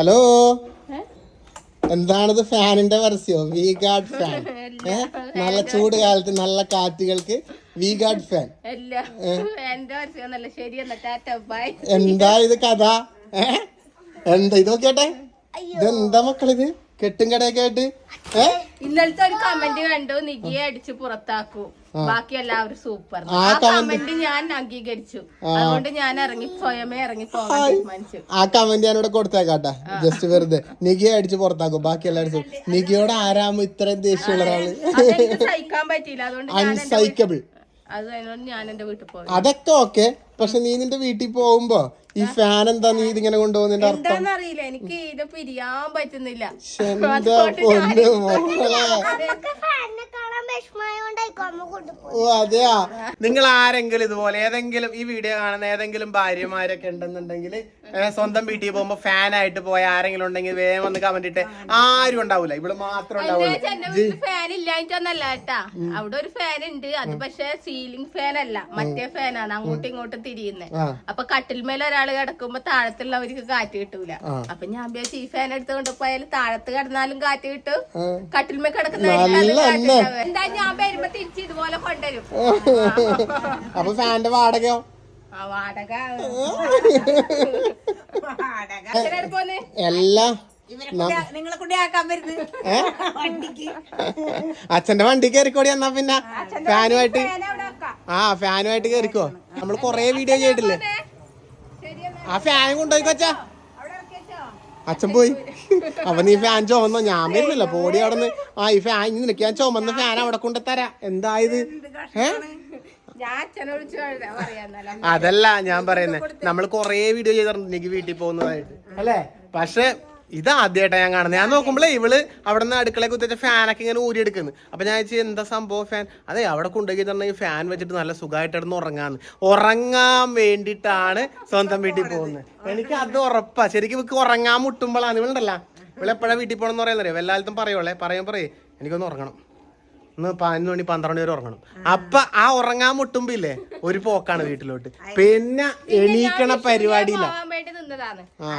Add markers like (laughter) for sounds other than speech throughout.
Hello എന്താണിത് ഫാനിന്റെ പരസ്യോ? V guard fan നല്ല ചൂട് കാലത്ത് നല്ല കാറ്റുകൾക്ക് വി ഗാർഡ് ഫാൻ എന്താ ഇത് കഥ? എന്താ ഇത് നോക്കിയാട്ടെ ഇതെന്താ മക്കളിത്? കെട്ടും കടയൊക്കെ ആയിട്ട്? ഏ? ഇന്നലത്തെ ഒരു കമന്റ് കണ്ടു നികിയെ അടിച്ച് പുറത്താക്കൂ. ബാക്കി എല്ലാവരും സൂപ്പർ ആ കമന്റ് ഞാൻ അംഗീകരിച്ചു. അതുകൊണ്ട് ഞാൻ ഇറങ്ങി സ്വയമേ ഇറങ്ങി പോകാൻ തീരുമാനിച്ചു. ആ കമന്റ് ഞാനിവിടെ കൊടുത്തേക്കാട്ടാ. ജസ്റ്റ് വെറുതെ. നികിയെ അടിച്ച് പുറത്താക്കും. ബാക്കി എല്ലാവരും. നികിയോട് ആരാമോ ഇത്രയും ദേഷ്യമുള്ള ഒരാൾ സഹിക്കാൻ പറ്റിയില്ല. അതുകൊണ്ട് അൺസൈക്കബിൾ അത് അതിനോട് ഞാൻ എന്റെ വീട്ടിൽ പോയി. അതൊക്കെ ഓക്കെ. പക്ഷെ നീ നിന്റെ വീട്ടിൽ പോകുമ്പോ ഈ ഫാൻ എന്താ നീ ഇതിങ്ങനെ കൊണ്ടുപോകുന്നതിന്റെ അർത്ഥം? എന്താന്നറിയില്ല. എനിക്ക് ഇത് പിരിയാൻ പറ്റുന്നില്ല. (laughs) എന്താ പൊന്ന് മോളെ? ഓ അതെയാ. നിങ്ങൾ ആരെങ്കിലും ഇതുപോലെ ഏതെങ്കിലും ഈ വീഡിയോ കാണുന്ന ഏതെങ്കിലും ഭാര്യമാരൊക്കെ ഉണ്ടെന്നുണ്ടെങ്കിൽ സ്വന്തം വീട്ടിൽ പോകുമ്പോ ഫാൻ ആയിട്ട് പോയ ആരെങ്കിലും ഉണ്ടെങ്കിൽ വേഗം വന്ന് കമന്റ് ഇട്ട് ആരും ഉണ്ടാവൂല. ഇവിടെ മാത്രം ഉണ്ടാവൂല ഫാൻ ഇല്ലായിട്ടൊന്നല്ല കേട്ടാ. അവിടെ ഒരു ഫാൻ ഉണ്ട്. അത് പക്ഷെ സീലിംഗ് ഫാൻ അല്ല. മറ്റേ ഫാനാണ് അങ്ങോട്ടും ഇങ്ങോട്ടും തിരിയുന്നത് അപ്പൊ കട്ടിൽമേൽ ഒരാൾ കിടക്കുമ്പോ താഴത്തുള്ളവർക്ക് കാറ്റ് കിട്ടൂല. അപ്പൊ ഞാൻ വിചാരിച്ചു ഈ ഫാൻ എടുത്തുകൊണ്ട് പോയാൽ താഴത്ത് കിടന്നാലും കാറ്റ് കിട്ടും. കട്ടിൽമേൽ കട്ടിൽമേ കിടക്കുന്ന എന്താ ഞാൻ വരുമ്പോ തിരിച്ച് ഇതുപോലെ കൊണ്ടുവരും. അപ്പൊ ഫാന്റെ വാടകയോ? ആ വാടക. എല്ലാം? അച്ഛന്റെ വണ്ടി കയറിക്കോടി എന്നാ പിന്നെ. ഫാനുമായിട്ട് ആ ഫാനുമായിട്ട് കയറിക്കോ നമ്മൾ കൊറേ വീഡിയോ ചെയ്തിട്ടില്ലേ? ആ ഫാൻ കൊണ്ടുപോയി കൊച്ചാ അവിടെ വെച്ചോ അച്ഛൻ പോയി. അവൻ ഈ ഫാൻ ചുമന്നോ ഞാൻ വരുന്നില്ല. പോടി അവിടെ നിന്ന് ആ ഈ ഫാൻ നിനക്ക് ഞാൻ ചുമന്ന ഫാൻ അവിടെ കൊണ്ട് തരാം. എന്തായത് ഏ? അതല്ല ഞാൻ പറയുന്നത് നമ്മൾ കൊറേ വീഡിയോ ചെയ്തിട്ടുണ്ട് എനിക്ക് വീട്ടിൽ പോകുന്നതായിട്ട്. അല്ലേ? പക്ഷെ ഇത് ആദ്യമായിട്ടാണ് ഞാൻ കാണുന്നത് ഞാൻ നോക്കുമ്പോഴേ ഇവൾ അവിടെ നിന്ന് അടുക്കള കുത്തിച്ച ഫാനൊക്കെ ഇങ്ങനെ ഊരിയെടുക്കുന്നു. അപ്പൊ ഞാൻ വെച്ചാൽ എന്താ സംഭവം ഫാൻ? അതെ അവിടെ കൊണ്ടുപോയി തന്നെ ഈ ഫാൻ വെച്ചിട്ട് നല്ല സുഖമായിട്ട് കിടന്ന് ഉറങ്ങാന്ന്. ഉറങ്ങാൻ വേണ്ടിയിട്ടാണ് സ്വന്തം വീട്ടിൽ പോകുന്നത് എനിക്ക് അത് ഉറപ്പാ. ശരിക്കും ഇവക്ക് ഉറങ്ങാൻ മുട്ടുമ്പോഴാണ് ഇവളുണ്ടല്ല. ഇവളെപ്പോഴാണ് വീട്ടിൽ പോകണമെന്ന് പറയാന്നറിയോ എല്ലായിടത്തും പറയുള്ളേ പറയാൻ പറയേ എനിക്കൊന്ന് ഉറങ്ങണം. ഇന്ന് പതിനൊന്ന് മണി പന്ത്രണ്ട് വരെ ഉറങ്ങണം. അപ്പൊ ആ ഉറങ്ങാൻ മുട്ടുമ്പോ ഇല്ലേ ഒരു പോക്കാണ് വീട്ടിലോട്ട്. പിന്നെ എണീക്കണ പരിപാടിയില്ല.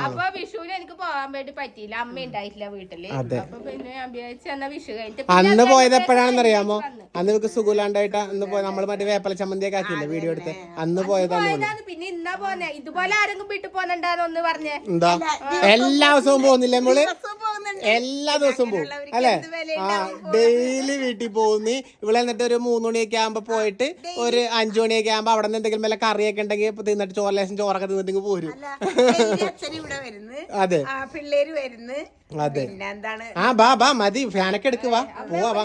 അപ്പൊ വിഷുവിന് എനിക്ക് പോകാൻ വേണ്ടി പറ്റിയില്ല. അമ്മ ഉണ്ടായിട്ടില്ല വീട്ടിൽ. അപ്പൊ പിന്നെ ഞാൻ എന്നാ വിഷു കഴിഞ്ഞിട്ട് അന്ന് പോയത് എപ്പോഴാണെന്നറിയാമോ എപ്പോഴാണെന്ന് അറിയാമോ വന്ന്. അന്ന് നമുക്ക് സുഖമില്ലാണ്ടായിട്ട് അന്ന് പോയി നമ്മൾ മറ്റേ വേപ്പല ചമ്മന്തിയൊക്കെ ആക്കിയില്ലേ വീഡിയോ എടുത്ത്? അന്ന് പോയതാണ് പിന്നെ ഇന്നാ പോന്നെ. ഇതുപോലെ ആരെങ്കിലും വീട്ടിൽ പോന്നുണ്ടാന്ന് ഒന്ന് പറഞ്ഞേ. എന്താ? എല്ലാ ദിവസവും പോകുന്നില്ലേ. നമ്മൾ എല്ലാ ദിവസവും പോകും. അല്ലെ? ആ ഡെയിലി വീട്ടിൽ പോകുന്നു. ഇവിടെ എന്നിട്ട് ഒരു മൂന്ന് മണിയൊക്കെ ആകുമ്പോ പോയിട്ട് ഒരു അഞ്ചു മണിയൊക്കെ ആകുമ്പോ അവിടെ നിന്ന് എന്തെങ്കിലും വല്ല കറിയൊക്കെ ഉണ്ടെങ്കിൽ ഇപ്പൊ തിന്നിട്ട് ചോറ് ലേശം ചോറൊക്കെ തിന്നിട്ട് പോരും. അതെ. പിള്ളേര് വരുന്നു. അതെ. ആ ബാ ബാ മതി. ഫാനൊക്കെ എടുക്ക് വാ. പോവാ ബാ.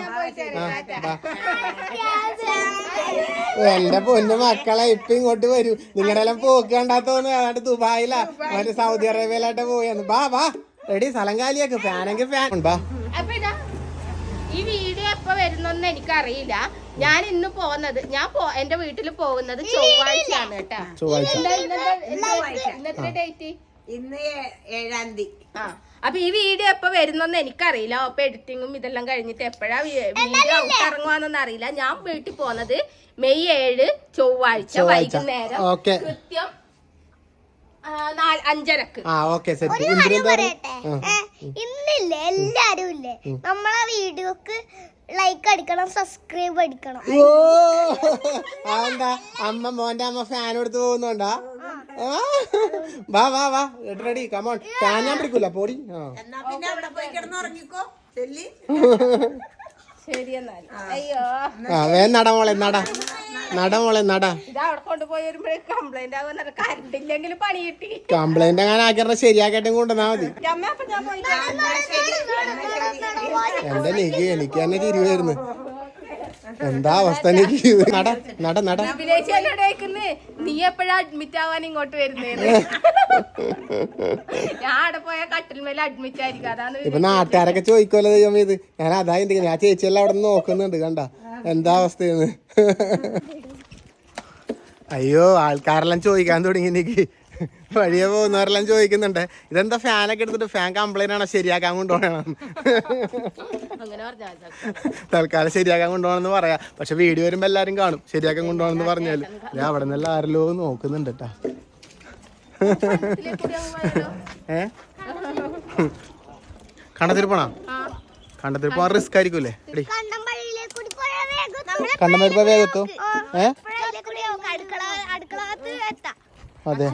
എന്റെ പൊന്നു മക്കളെ ഇപ്പൊ ഇങ്ങോട്ട് വരൂ. നിങ്ങളെല്ലാം പോക്കണ്ടാത്തോന്ന് പോക്ക് കണ്ടാത്തോന്ന് അതാണ്ട് ദുബായിലാ. മറ്റേ സൗദി അറേബ്യയിലായിട്ട് പോയെന്ന്. ബാ വാ. റെഡി സ്ഥലം കാലിയാക്ക്. ഫാനെങ്കിൽ ഫാൻ ബാ ഈ വീഡിയോ എപ്പോ വരുന്നൊന്നും എനിക്കറിയില്ല. ഞാൻ ഇന്ന് പോകുന്നത് ഞാൻ എന്റെ വീട്ടിൽ പോകുന്നത് ചൊവ്വാഴ്ചയാണ് കേട്ടാ. ചൊവ്വാഴ്ച. ഇന്നത്തെ ഡേറ്റ് ഇന്ന് ഏഴാം തീയതി. ആ. അപ്പൊ ഈ വീഡിയോ എപ്പോ വരുന്നെന്ന് എനിക്കറിയില്ല. അപ്പൊ എഡിറ്റിങ്ങും ഇതെല്ലാം കഴിഞ്ഞിട്ട് എപ്പോഴാ വീഡിയോ ഔട്ട് ഇറങ്ങുവാന്നൊന്നും അറിയില്ല. ഞാൻ വീട്ടിൽ പോന്നത് മെയ് ഏഴ് ചൊവ്വാഴ്ച. വൈകുന്നേരം കൃത്യം അഞ്ചരക്ക്. ഒരു കാര്യം പറയട്ടെ? ഇന്നില്ലേ? എല്ലാരും ഇല്ലേ? നമ്മളെ വീഡിയോക്ക് ലൈക്ക് അടിക്കണം സബ്സ്ക്രൈബ് അടിക്കണം. ഓ അമ്മ മോന്റെ അമ്മ ഫാൻ എടുത്ത് പോകുന്നുണ്ടാ? ആ. വാ വാ വാ. റെഡി കമോൺ ഫാൻ ഞാൻ പിടിക്കൂല. പോടി. ആ. എന്നാ പിന്നെ അവിടെ പോയി കിടന്ന് ഉറങ്ങിക്കോ. ചെല്ലി. ശരി എന്നാൽ അയ്യോ. ആ വേ നട മോളെ നട. നട. മോളെ നട. ഇത് അവിടെ കൊണ്ടുപോയി വരുമ്പോഴേ കംപ്ലൈന്റ് ആകുന്ന കറണ്ട് ഇല്ലെങ്കിൽ പണി കിട്ടി. കംപ്ലൈന്റ് അങ്ങനെ ആക്കിയ ശരിയാക്കട്ടെ കൊണ്ടുവന്നാ മതി. അമ്മ അപ്പൊ ഞാൻ പോയി എന്റെ എനിക്ക് എനിക്ക് തന്നെ ചിരി വരുന്നു എന്താ അവസ്ഥ നട നട നട. നീ എപ്പോഴാ അഡ്മിറ്റ് ആവാൻ ഇങ്ങോട്ട് വരുന്നേ ഞാൻ അവിടെ പോയ കട്ടിൽമേൽ അഡ്മിറ്റ് ആയിരിക്കും. അതാണ് ഇപ്പൊ നാട്ടുകാരൊക്കെ ചോദിക്കുമല്ലോ ദൈവം ഇത്. ഞാൻ അതാ എന്തെങ്കിലും ഞാൻ ചേച്ചിയെല്ലാം അവിടെ നോക്കുന്നുണ്ട് കണ്ട? എന്താ അവസ്ഥയെന്ന്? അയ്യോ ആൾക്കാരെല്ലാം ചോദിക്കാൻ തുടങ്ങി എനിക്ക്. വഴിയെ പോകുന്നവരെല്ലാം ചോദിക്കുന്നുണ്ട് ഇതെന്താ ഫാനൊക്കെ എടുത്തിട്ട് ഫാൻ കംപ്ലൈന്റ് ആണോ ശരിയാക്കാൻ കൊണ്ടുപോകണം? അങ്ങനെ പറഞ്ഞാൽ തൽക്കാലം ശരിയാക്കാൻ കൊണ്ടുപോകണമെന്ന് പറയാം. പക്ഷെ വീഡിയോ വരുമ്പോ എല്ലാരും കാണും ശരിയാക്കാൻ കൊണ്ടുപോകണമെന്ന് പറഞ്ഞാൽ. ഞാൻ അവിടെ നിന്നെല്ലാം ആരല്ലോ നോക്കുന്നുണ്ട് കേട്ടാ ഏ? കണ്ടത്തിരി പോണാ? ആ കണ്ടത്തിരി പോവാൻ റിസ്ക് ആയിരിക്കൂലേ കണ്ടം വഴിയിലേക്ക് കൂടി പോയാ വേഗം കണ്ടം വരുമ്പോ വേഗത്തോ ഏ. അടുക്കള അടുക്കളത്ത് എത്താം. അതെ.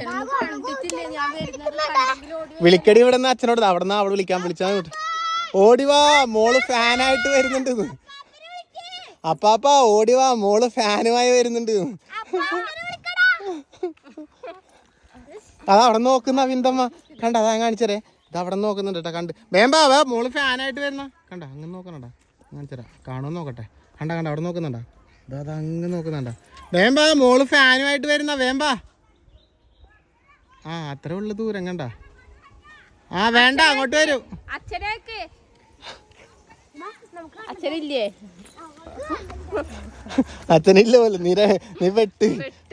വിളിക്കടി ഇവിടെ നിന്ന് അച്ഛനോട്. അവിടെ നിന്ന് അവിടെ വിളിക്കാൻ വിളിച്ചാ ഓടിവാ മോൾ ഫാനായിട്ട് വരുന്നുണ്ട്. അപ്പാപ്പാ അപ്പാപ്പ ഓടി വാ മോൾ ഫാനുമായി വരുന്നുണ്ട്. അതവിടെ നോക്കുന്ന വിന്തമ്മ. കണ്ട അതാ കാണിച്ചരേ ഇത് അവിടെ നോക്കുന്നുണ്ട് കേട്ടോ കണ്ട്. വേമ്പാ വാ മോൾ ഫാനായിട്ട് വരുന്ന. കണ്ട അങ്ങ് നോക്കണടാ. കാണിച്ചരാ. കാണുമെന്ന് നോക്കട്ടെ. കണ്ട കണ്ട അവിടെ നോക്കുന്നുണ്ടാ? ഇതാ അതാ അങ്ങ് നോക്കുന്നുണ്ടാ? വേമ്പാ മോൾ ഫാനുമായിട്ട് വരുന്ന. വേമ്പാ. ആ അത്ര ഉള്ള ദൂരം കണ്ട? ആ വേണ്ട അങ്ങോട്ട് വരൂ. അച്ഛനേക്ക് അച്ഛനില്ലേ? അച്ഛനില്ല പോലെ നീ നീ പെട്ട്.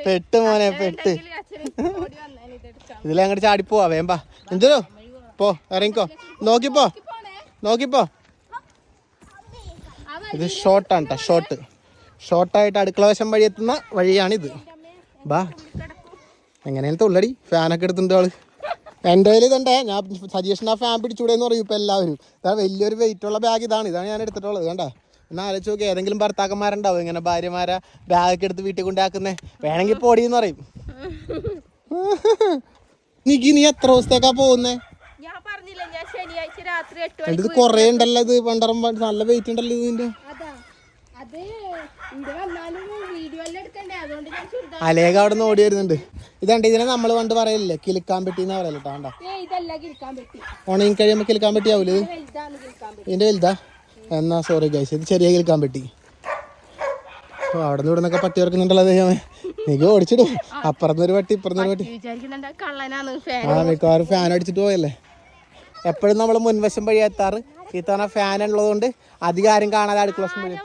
പെട്ട്. മോനെ പെട്ട്. ഇതിലങ്ങോട്ട് ഓടി വന്നേനെ ഇതെടുക്കാം ഇതിലെ അങ്ങോട്ട് ചാടിപ്പോവാ വേമ്പാ എന്തോ? പോ ഇറങ്ങിക്കോ. നോക്കിപ്പോ നോക്കിപ്പോ ഇത് ഷോർട്ടാണ് കേട്ടോ ഷോർട്ട് ഷോർട്ടായിട്ട് അടുക്കള വശം വഴി എത്തുന്ന വഴിയാണിത്. ബാ. എങ്ങനെയാണ് തുള്ളടി ഫാനൊക്കെ എടുത്തിട്ടുണ്ട് ആൾ. എന്റെ കയ്യിൽ ഇതുണ്ടേ ഞാൻ സജീഷൻ ആ ഫാൻ പിടിച്ചൂടെന്ന് പറയും ഇപ്പം എല്ലാവരും. ഇതാ വലിയൊരു വെയിറ്റ് ഉള്ള ബാഗ് ഇതാണ് ഇതാണ് ഞാൻ എടുത്തിട്ടുള്ളത് കണ്ട? എന്നാൽ ആലോചിച്ച് നോക്കി ഏതെങ്കിലും ഭർത്താക്കന്മാരുണ്ടാവും ഇങ്ങനെ ഭാര്യമാരെ ബാഗൊക്കെ എടുത്ത് വീട്ടിൽ കൊണ്ടാക്കുന്നേ വേണമെങ്കിൽ പൊടിയെന്ന് പറയും. നിക്ക് നീ എത്ര ദിവസത്തേക്കാ പോകുന്നേ? ഞാൻ പറഞ്ഞില്ല ഞാൻ ശനിയാഴ്ച രാത്രി എട്ട് ഇത് കൊറേ ഉണ്ടല്ലോ ഇത് പണ്ടറം നല്ല വെയിറ്റ് ഉണ്ടല്ലോ ഇതിന്റെ അതാ അത് ഇവിടെ വന്നാലും വീഡിയോ എല്ലാം എടുക്കണ്ടേ? അതുകൊണ്ട് ഞാൻ ചുരിദാർ അലേഖ അവിടെ നിന്ന് ഓടി വരുന്നുണ്ട്. ഇതണ്ട് ഇതിനെ നമ്മൾ പണ്ട് പറയലില്ലേ കിലുക്കാൻ പെട്ടി എന്ന് പറയല്ലോ കേട്ടോ ഉണങ്ങി കഴിയുമ്പോൾ കിൽക്കാൻ പറ്റി ഇതിന്റെ വലുതാ? എന്നാ സോറി ഗൈസ് ഇത് ചെറിയ കിലുക്കാൻ പെട്ടി. ഓ അവിടെ നിന്ന് ഇവിടെ നിന്നൊക്കെ പട്ടി ഇറക്കുന്നുണ്ടല്ലോ ദൈവമേ. എനിക്ക് ഓടിച്ചിടും. അപ്പുറത്തൊരു പട്ടി ഇപ്പുറത്തൊരു പട്ടി ഫാൻ ആ മിക്കവാറും ഫാൻ അടിച്ചിട്ട് പോയല്ലേ? എപ്പോഴും നമ്മൾ മുൻവശം വഴി എത്താറ്. ഈ തവണ ഫാൻ ഉള്ളതുകൊണ്ട് അധികം ആരും കാണാതെ അടുക്കള വശം വഴി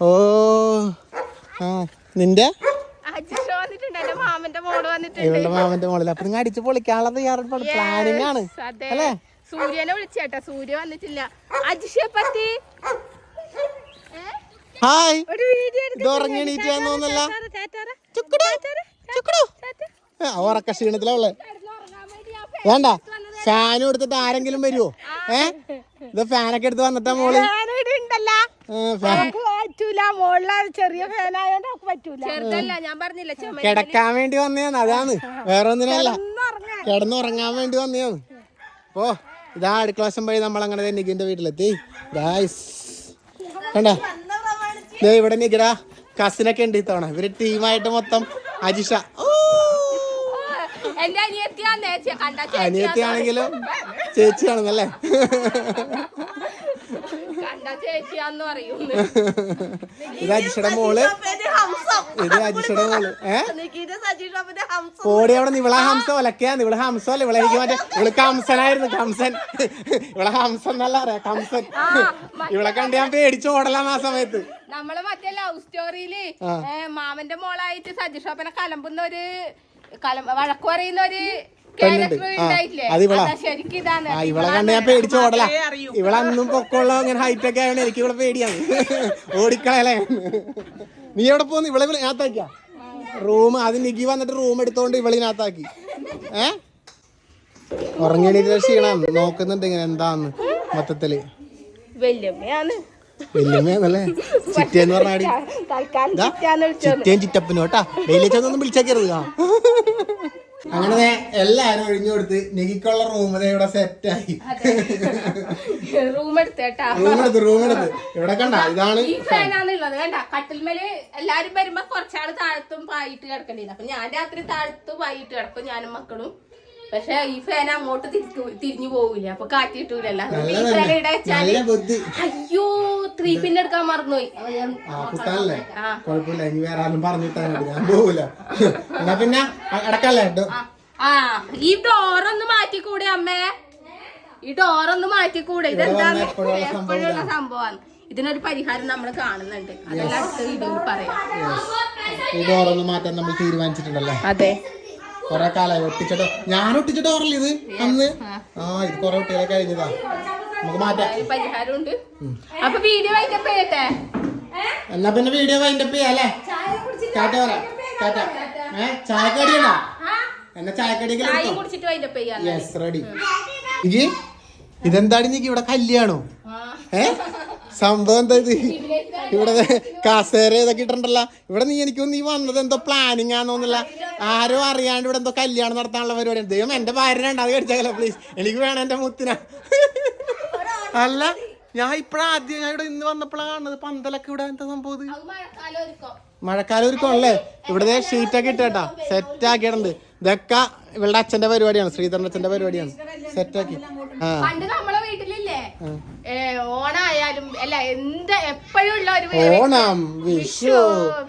ഓ ആ നിന്റെ അജിഷ വന്നിട്ടുണ്ട് എന്റെ മാമന്റെ മോൾ വന്നിട്ടുണ്ട് ഇവളുടെ മാമന്റെ മോളിൽ അപ്പൊ നിങ്ങൾ അടിച്ച് പൊളിക്കാനുള്ള തയ്യാറെടുപ്പാണ്. പ്ലാനിങ് ആണ്. അതെ. അല്ലേ? സൂര്യനെ വിളിച്ചേട്ടാ. സൂര്യ വന്നിട്ടില്ല. അജിഷയെ പറ്റി ഹായ്. ഒരു വീഡിയോ ഇത് ഉറങ്ങി എണീറ്റാന്ന് തോന്നല്ല ഉറക്ക ക്ഷീണത്തിലുള്ള വേണ്ട. ഫാനും എടുത്തിട്ട് ആരെങ്കിലും വരുമോ ഏ? ഇത് ഫാനൊക്കെ എടുത്ത് വന്നിട്ടാ മോൾ. പറ്റൂല. മോളില ചെറിയ ഫാനായോണ്ട് നമുക്ക് പറ്റൂല. ചെറുതല്ല ഞാൻ പറഞ്ഞില്ല ചുമ കിടക്കാൻ വേണ്ടി വന്നേന്ന് അതാണ്. വേറെ ഒന്നിനല്ല കിടന്നുറങ്ങാൻ വേണ്ടി വന്നേന്ന്. ഓ ഇതാ അടുക്കള വശം വഴി നമ്മൾ അങ്ങനെ നിഖിന്റെ വീട്ടിലെത്തി. ഗായ്സ്. കണ്ട? ദേ ഇവിടെ നിഖിട കസിനൊക്കെ ഉണ്ട് ഇത്തവണ. ഇവർ ടീമായിട്ട് മൊത്തം അജിഷ. അനിയത്തിയാണെങ്കിലും ചേച്ചിയാണെന്നല്ലേ? ഇത് അജിഷയുടെ മോൾ. ഇത് അജിഷയുടെ മോൾ. ഏ? പോടി അവിടെ ഇവളെ ഹംസ ഒലക്കയാന്ന് ഇവൾ ഹംസം അല്ല? ഇവളെ എനിക്ക് മറ്റേ ഇവൾ കംസനായിരുന്നു കംസൻ ഇവളെ ഹംസം എന്നല്ല അറിയാം. കംസൻ ഇവളെ കണ്ട് ഞാൻ പേടിച്ച് ഓടലാന്ന് ആ സമയത്ത്. നമ്മൾ മറ്റേ ലവ് സ്റ്റോറിയിൽ മാമന്റെ മോളായിട്ട് സജിഷോപ്പനെ കലമ്പുന്ന ഒരു കലം വഴക്ക് പറയുന്ന ഒരു പെണ്ണുണ്ട്. ആ, അത് ഇവളാ. ആ ഇവളെ കണ്ട് ഞാൻ പേടിച്ച് ഓടല ഇവളന്നും പൊക്കമുള്ള ഇങ്ങനെ ഹൈറ്റ് ഒക്കെ ആയതുകൊണ്ട് എനിക്ക് ഇവളെ പേടിയാണ്. ഓടിക്കളയല്ലേ നീ എവിടെ പോന്ന്? ഇവളെ ഇതിനകത്താക്കിയാ റൂം അത് നികി വന്നിട്ട് റൂം എടുത്തോണ്ട് ഇവളിനകത്താക്കി ഏ? ഉറങ്ങിയ ക്ഷീണം. നോക്കുന്നുണ്ട് ഇങ്ങനെ എന്താന്ന് മൊത്തത്തിൽ. വല്യമ്മയാന്നല്ലേ ചിറ്റേന്ന് പറഞ്ഞാടി ചിറ്റയും ചിറ്റപ്പനും കേട്ടാ. വെയിലച്ചൊന്നും വിളിച്ചേക്കരുത് എല്ലാരും ഒഴിഞ്ഞു കൊടുത്ത് നെഗിക്കുള്ള റൂം ഇവിടെ സെറ്റായി റൂം എടുത്തേട്ടാ റൂം എടുത്ത് റൂം എടുത്ത് ഇവിടെ കണ്ട ഇതാണ് ഈ ഫാനാന്നുള്ളത് വേണ്ട കട്ടിൽമേൽ എല്ലാരും വരുമ്പോ കുറച്ചാൾ താഴത്തും പായിട്ട് കിടക്കണ്ടില്ല അപ്പൊ ഞാൻ രാത്രി താഴത്ത് പായിട്ട് കിടക്കും ഞാനും മക്കളും. പക്ഷെ ഈ ഫാൻ അങ്ങോട്ട് തിരിച്ചു തിരിഞ്ഞു പോവില്ല അപ്പൊ കാറ്റ് കിട്ടൂലല്ലോ. അതുകൊണ്ട് ഈ ഫാൻ ഇവിടെ വെച്ചാൽ നല്ല ബുദ്ധി. അയ്യോ ത്രീ പിൻ എടുക്കാൻ മറന്നുപോയി. കുഴപ്പമില്ല ഇനി വേറെ ആരും പറഞ്ഞിട്ടാ ഞാൻ പോവില്ല (laughs) എന്നാ പിന്നെ അടക്കല്ലേ? ആ, ഈ ഡോറൊന്ന് മാറ്റിക്കൂടെ അമ്മേ? ഈ ഡോറൊന്ന് മാറ്റിക്കൂടെ? ഇതെന്താണ്? എപ്പോഴുള്ള സംഭവം എപ്പോഴുള്ള സംഭവമാണ്. ഇതിനൊരു പരിഹാരം നമ്മൾ കാണുന്നുണ്ട്. അതെല്ലാം അടുത്ത വീഡിയോയിൽ പറയാം. ഈ ഡോറൊന്ന് മാറ്റാൻ നമ്മൾ തീരുമാനിച്ചിട്ടുണ്ടല്ലേ? അതെ. കൊറേ കാലായി. ഒട്ടിച്ചിട്ടോ ഞാൻ ഒട്ടിച്ച ഡോറല്ലേ ഇത്? അന്ന്? ആ. ഇത് കൊറേ കുട്ടികളെ കഴിഞ്ഞതാ. നമുക്ക് മാറ്റാം. പരിഹാരമുണ്ട് അപ്പൊ വീഡിയോ വൈൻഡപ്പ് ചെയ്യട്ടെ എന്നാ പിന്നെ വീഡിയോ വൈൻഡപ്പ് ചെയ്യാം അല്ലേ? ടാറ്റ പറ ടാറ്റ ഏ? ചായ കടിയണോ എന്നാ ചായക്കടിയൊക്കെ? കുടിച്ചിട്ട് യെസ് റെഡി ഇജി ഇതെന്താടി നീക്ക് ഇവിടെ കല്യാണോ? ഏ? സംഭവം എന്താ ഇത്? ഇവിടെ കസേര ഇതൊക്കെ ഇട്ടിട്ടുണ്ടല്ലോ. ഇവിടെ നീ എനിക്കൊന്നും നീ വന്നത് എന്തോ പ്ലാനിങ് ആണോന്നില്ല ആരോ അറിയാണ്ട് ഇവിടെ എന്തോ കല്യാണം നടത്താനുള്ള പരിപാടി ദൈവം എന്റെ ഭാര്യ രണ്ടാമത് കടിച്ചാലോ പ്ലീസ് എനിക്ക് വേണം എന്റെ മുത്തിന. അല്ല ഞാൻ ഇപ്പഴാദ്യം ഞാൻ ഇവിടെ ഇന്ന് വന്നപ്പോഴാണ് കാണുന്നത്. പന്തലൊക്കെ ഇവിടെ എന്താ സംഭവം മഴക്കാലം ഒരുക്കോ മഴക്കാലം ഒരുക്കമല്ലേ ഇവിടുത്തെ ഷീറ്റൊക്കെ ഇട്ടേട്ടാ. സെറ്റ് ആക്കിയിട്ടുണ്ട്. ഇതൊക്കെ ഇവളുടെ അച്ഛന്റെ പരിപാടിയാണ്. ശ്രീധരൻ അച്ഛന്റെ പരിപാടിയാണ്. സെറ്റ് ആക്കി. പണ്ട് നമ്മളെ വീട്ടിലില്ലേ? ഓണായാലും അല്ല എന്ത് എപ്പോഴും ഉള്ള ഒരു ഓണം വിഷു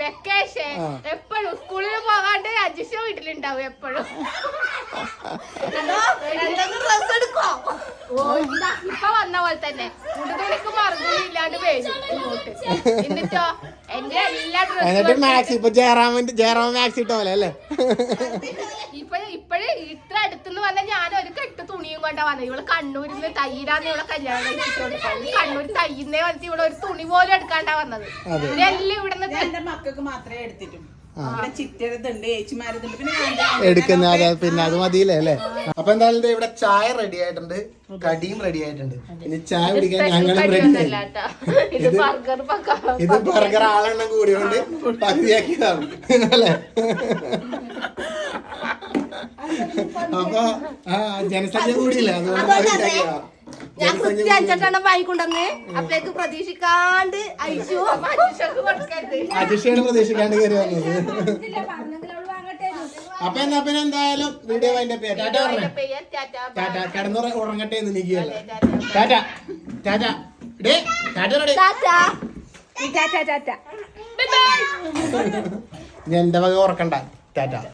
വെക്കേഷൻ എപ്പോഴും സ്കൂളിൽ പോകാണ്ട് അജിഷ വീട്ടിലുണ്ടാവും എപ്പോഴും. ഇപ്പൊ വന്ന പോലെ തന്നെ. മുണ്ടുതുണിക്ക് മറുപടി ഇല്ലാണ്ട് വരും ഇങ്ങോട്ട്. എന്നിട്ടോ? എന്റെ എല്ലാ എന്നിട്ട് ഡ്രസ്സും മാക്സി ഇപ്പൊ ജയറാമിന്റെ ജയറാമൻ മാക്സി ഇട്ട പോലെ അല്ലേ? ഇപ്പൊ ഇപ്പഴേ ഇത്ര അടുത്തുനിന്ന് വന്ന ഞാൻ ഒരു കെട്ട് തുണിയും കൊണ്ടാ വന്നത് ഇവൾ കണ്ണൂരിൽ നിന്ന് തൈരാന്ന് ഇവളെ കല്യാണം കഴിച്ചിട്ട് കണ്ണൂർ തയ്യുന്നേ വന്നിട്ട് ഇവിടെ ഒരു തുണി പോലും എടുക്കാണ്ടാ വന്നത്. ഇവരെല്ലാം ഇവിടുന്ന് എന്റെ മക്കൾക്ക് മാത്രമേ എടുത്തിട്ടും ചിറ്റരുതുണ്ട് ചിറ്റരതുണ്ട് പിന്നെ എടുക്കുന്ന അതെ പിന്നെ അത് മതിയില്ലേ അല്ലേ? അപ്പൊ എന്തായാലും ഇവിടെ ചായ റെഡി ആയിട്ടുണ്ട്. കടിയും റെഡി ആയിട്ടുണ്ട്. ഇനി ചായ കുടിക്കാൻ ഞങ്ങളും റെഡി ഇത് ബർഗർ ആളെണ്ണം കൂടിയോണ്ട് പകുതിയാക്കിയതാണ് അല്ലേ? അപ്പൊ ആ ജനസംഖ്യ കൂടിയില്ല. അതുകൊണ്ട് ഞാൻ കൃത്യം വാങ്ങിക്കൊണ്ടെന്ന് അപ്പേക്ക് പ്രതീക്ഷിക്കാണ്ട് അയച്ചു. അജിഷയാണ് പ്രതീക്ഷിക്കാണ്ട് കയറി വന്നത്. അപ്പൊ എന്നാ പിന്നെ എന്തായാലും വീഡിയോ അതിന്റെ പേര്. ടാറ്റ പറഞ്ഞേ. ടാറ്റാ ടാറ്റ കിടന്നുറ ഉറങ്ങട്ടെ എന്ന് നിൽക്കുകയല്ല tata tata day tata ready. Tata. Tata tata. ഞാൻ എന്റെ വക ഉറക്കണ്ട? ടാറ്റ.